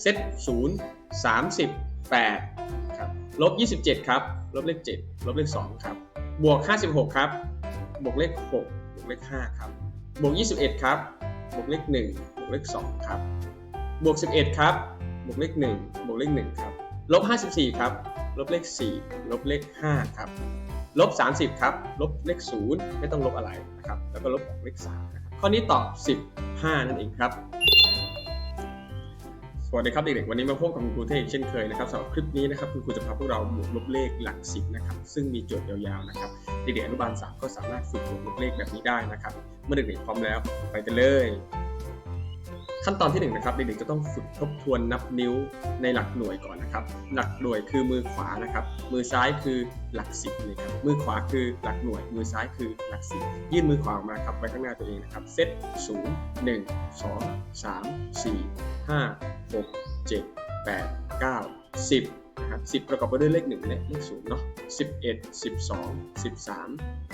เซตศูนย์สามสิบแปดครับลบยี่สิบเจ็ดครับลบเลขเจ็ดลบเลขสองครับบวกห้าสิบหกครับบวกเลขหกบวกเลขห้าครับบวกยี่สิบเอ็ดครับบวกเลขหนึ่งบวกเลขสองครับบวกสิบเอ็ดครับบวกเลขหนึ่งบวกเลขหนึ่งครับลบห้าสิบสี่ครับลบเลขสี่ลบเลขห้าครับลบ30ครับลบเลข0ไม่ต้องลบอะไรนะครับแล้วก็ลบออกเลข3นะครับข้อนี้ตอบ15นั่นเองครับ สวัสดีครับเด็กๆวันนี้มาพบกับคุณครูเทพเช่นเคยนะครับสำหรับคลิปนี้นะครับคุณครูจะพาพวกเราบวกลบเลขหลักสิบนะครับซึ่งมีโจทย์ยาวๆนะครับเด็กๆอนุบาลสามก็สามารถฝึกบวกลบเลขแบบนี้ได้นะครับ เมื่อเด็กๆพร้อมแล้วไปกันเลย ขั้นตอนที่1นงนะครับเด็กๆจะต้องฝึกทบทวนนับนิ้วในหลักหน่วยก่อนนะครับ หลักหน่วยคือมือขวานะครับ มือซ้ายคือหลักสิบเลยครับมือขวาคือหลักหน่วย มือซ้ายคือหลักสิบยื่นมือขวาออกมาครับไว้ข้างหน้าตัวเองนะครับเซตศูนย์หนึ่งสองสามสี่ห้าหกเจ็ดแปดเก้าสิบนะครับสิบประกอบไปด้วยเลขหนึ่งและเลขศูนย์เนาะสิบเอ็ดสิบสองสิบสาม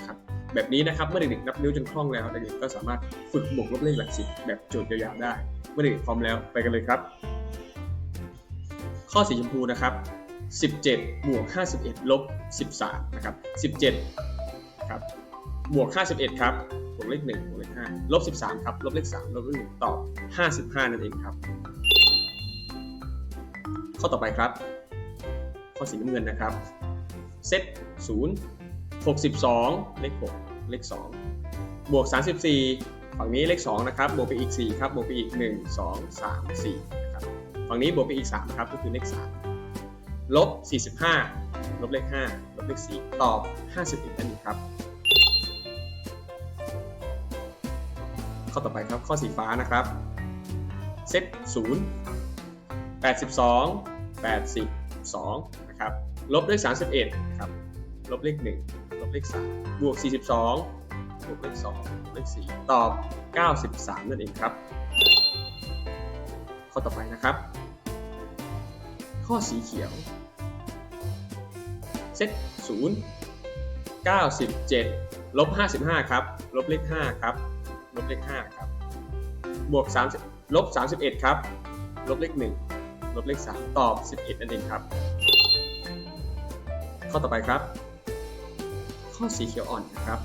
ครับ แบบนี้นะครับเมื่อเด็กๆนับนิ้วจนคล่องแล้วเด็กๆก็สามารถฝึกบวกลบเลขหลักสิบแบบโจทย์ยาวๆได้ เมื่อเด็กๆพร้อมแล้วไปกันเลยครับ ข้อสีชมพูนะครับ 17 บวก 51 ลบ 13 นะครับ 17 ครับ บวก 51 ครับ บวกเลข1บวกเลข5ลบ 13 ครับ ลบเลข 3 ลบเลข1ตอบ 55 นั่นเองครับ ข้อต่อไปครับ ข้อสีน้ำเงินนะครับ เซต0 62 เลข 6 เลข 2 บวก 34 ฝั่งนี้เลข 2 นะครับ บวกไปอีก 4 ครับ บวกไปอีก 1 2 3 4 นะครับ ฝั่งนี้บวกไปอีก 3 ครับ ก็คือเลข 3 ลบ 45 ลบเลข 5 ลบเลข 4 ตอบ 51นั่นเองครับ ข้อต่อไปครับ ข้อสีฟ้านะครับ เซต0 82 82 นะครับ ลบด้วย 31 ครับ ลบเลข 1 เลข3บวก 42 บวกเลข2บวกเลข4ตอบ 93 นั่นเองครับ ข้อต่อไปนะครับ ข้อสีเขียว เซต0 97ลบ55 ครับ ลบเลข 5 ครับ ลบเลข 5 ครับ บวก30ลบ 31 ครับ ลบเลข 1 ลบเลข 3 ตอบ 11 นั่นเองครับ ข้อต่อไปครับ ข้อสีเขียวอ่อนนะครับ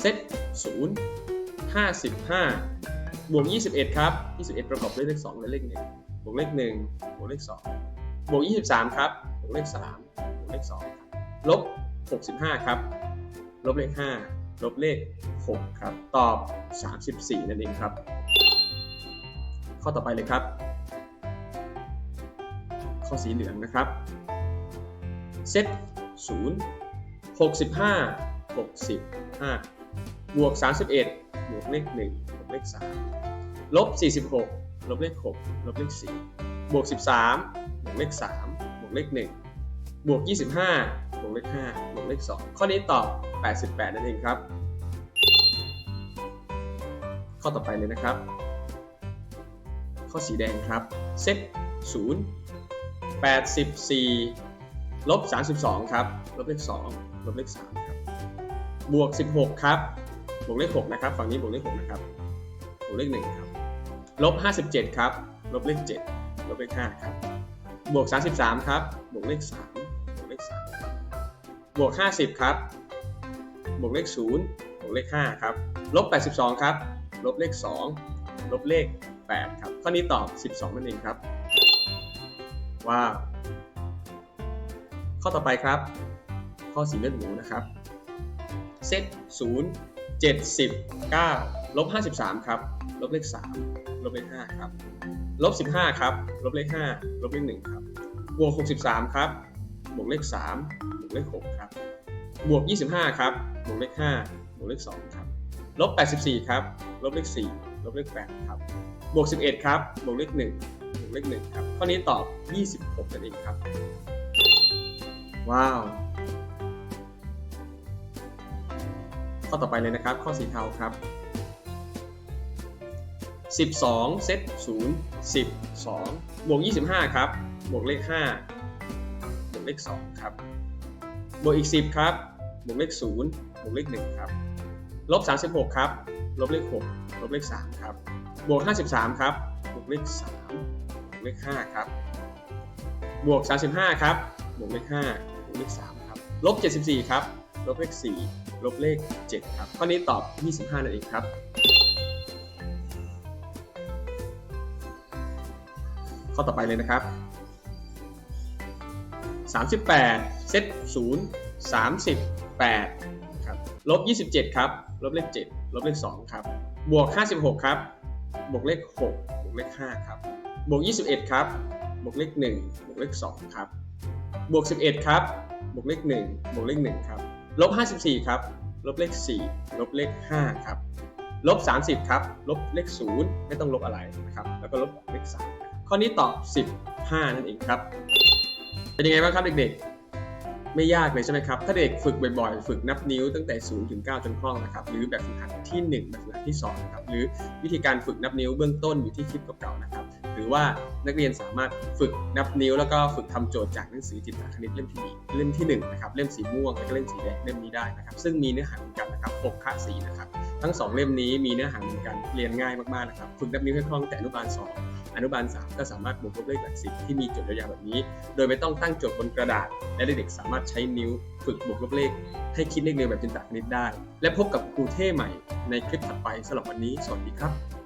เซต0 55 บวก 21 ครับ 21 ประกอบด้วยเลข2และเลข1บวกเลข1บวกเลข2บวก 23 ครับ บวกเลข3บวกเลข2ครับลบ 65 ครับ ลบเลข 5 ลบเลข 6 ครับ ตอบ 34 นั่นเองครับ ข้อต่อไปเลยครับ ข้อสีเหลืองนะครับ เซต0 65 65บวก 31บวกเลข1บวกเลข3ลบ 46 ลบเลข 6 ลบเลข 4 บวก 13 บวกเลข 3 บวกเลข 1 บวก 25 บวกเลข 5 บวกเลข 2 ข้อนี้ตอบ 88 นั่นเองครับ ข้อต่อไปเลยนะครับ ข้อสีแดงครับ เซต0 84 ลบ 32 ครับ ลบเลข 2 ลบเลข 3 ครับ บวก 16 ครับ บวกเลข 6 นะครับ ฝั่งนี้บวกเลข 6 นะครับ บวกเลข 1 ครับ ลบ 57 ครับ ลบเลข 7 ลบเลข 5 ครับ บวก 33 ครับ บวกเลข 3 บวกเลข 3 ครับ บวก 50 ครับ บวกเลข 0 บวกเลข 5 ครับ ลบ 82 ครับ ลบเลข 2 ลบเลข 8 ครับ ข้อนี้ตอบ 12นั่นเองครับ ว้าว ข้อต่อไปครับ ข้อสีเลือดหมูนะครับเซต0 70 9ลบ53ครับลบเลข3ลบเลข5ครับลบ15ครับลบเลข5ลบเลข1ครับบวก63ครับบวกเลข3บวกเลข6ครับบวก25ครับบวกเลข5บวกเลข2ครับลบ84ครับลบเลข4ลบเลข8ครับบวก11ครับบวกเลข1บวกเลข1ครับข้อนี้ตอบ26นั่นเองครับ ว้าว ข้อต่อไปเลยนะครับ ข้อสีเทาครับ 12 เซต0 12 บวก 25 ครับ บวกเลข 5 บวกเลข 2 ครับ บวกอีก 10 ครับ บวกเลข 0 บวกเลข 1 ครับ ลบ 36 ครับ ลบเลข 6 ลบเลข 3 ครับ บวก 53 ครับ บวกเลข 3 บวกเลข 5 ครับ บวก 35 ครับ บวกเลข 5 บวกเลข3ครับลบ74ครับลบเลข4ลบเลข7ครับข้อนี้ตอบ 25นั่นเองครับข้อต่อไปเลยนะครับ 38 เซต0 38ครับลบ27ครับลบเลข7ลบเลข2ครับบวก 56ครับบวกเลข 6 บวกเลข 5 ครับ บวก 21 ครับ บวกเลข 1 บวกเลข 2 ครับ บวก 11 ครับ บวกเลข 1 บวกเลข 1 ครับ ลบ 54 ครับ ลบเลข 4 ลบเลข 5 ครับ ลบ 30 ครับ ลบเลข 0 ไม่ต้องลบอะไรนะครับ แล้วก็ลบเลข 3 ข้อนี้ตอบ 15 นั่นเองครับ เป็นยังไงบ้างครับเด็กๆ ไม่ยากเลยใช่ไหมครับ ถ้าเด็กฝึกบ่อยๆ ฝึกนับนิ้วตั้งแต่ 0 ถึง 9 จนคล่องนะครับ หรือแบบฝึกหัดที่ 1 แบบฝึกหัดที่2นะครับ หรือวิธีการฝึกนับนิ้วเบื้องต้นอยู่ที่คลิปเก่าๆ นะครับ หรือว่านักเรียนสามารถฝึกนับนิ้ว แล้วก็ฝึกทำโจทย์จากหนังสือจิตรคณิตเล่มที่เล่มที่1นะครับเล่มสีม่วงแล้วก็เล่มสีแดงเล่มนี้ได้นะครับ ซึ่งมีเนื้อหาเหมือนกันนะครับ6ค่าสีนะครับ ทั้ง 2 เล่มนี้มีเนื้อหาเหมือนกันเรียนง่ายมากๆนะครับฝึกนับนิ้วให้คล่องแต่อนุบาล 2 อนุบาล 3 ก็สามารถบวกลบเลขหลักสิบที่มีโจทย์ยาวๆแบบนี้ โดยไม่ต้องตั้งโจทย์บนกระดาษ และเด็กๆสามารถใช้นิ้วฝึกบวกลบเลข ให้คิดเลขเร็วแบบจินตคณิตได้ และพบกับครูเท่ใหม่ในคลิปถัดไปสำหรับวันนี้สวัสดีครับ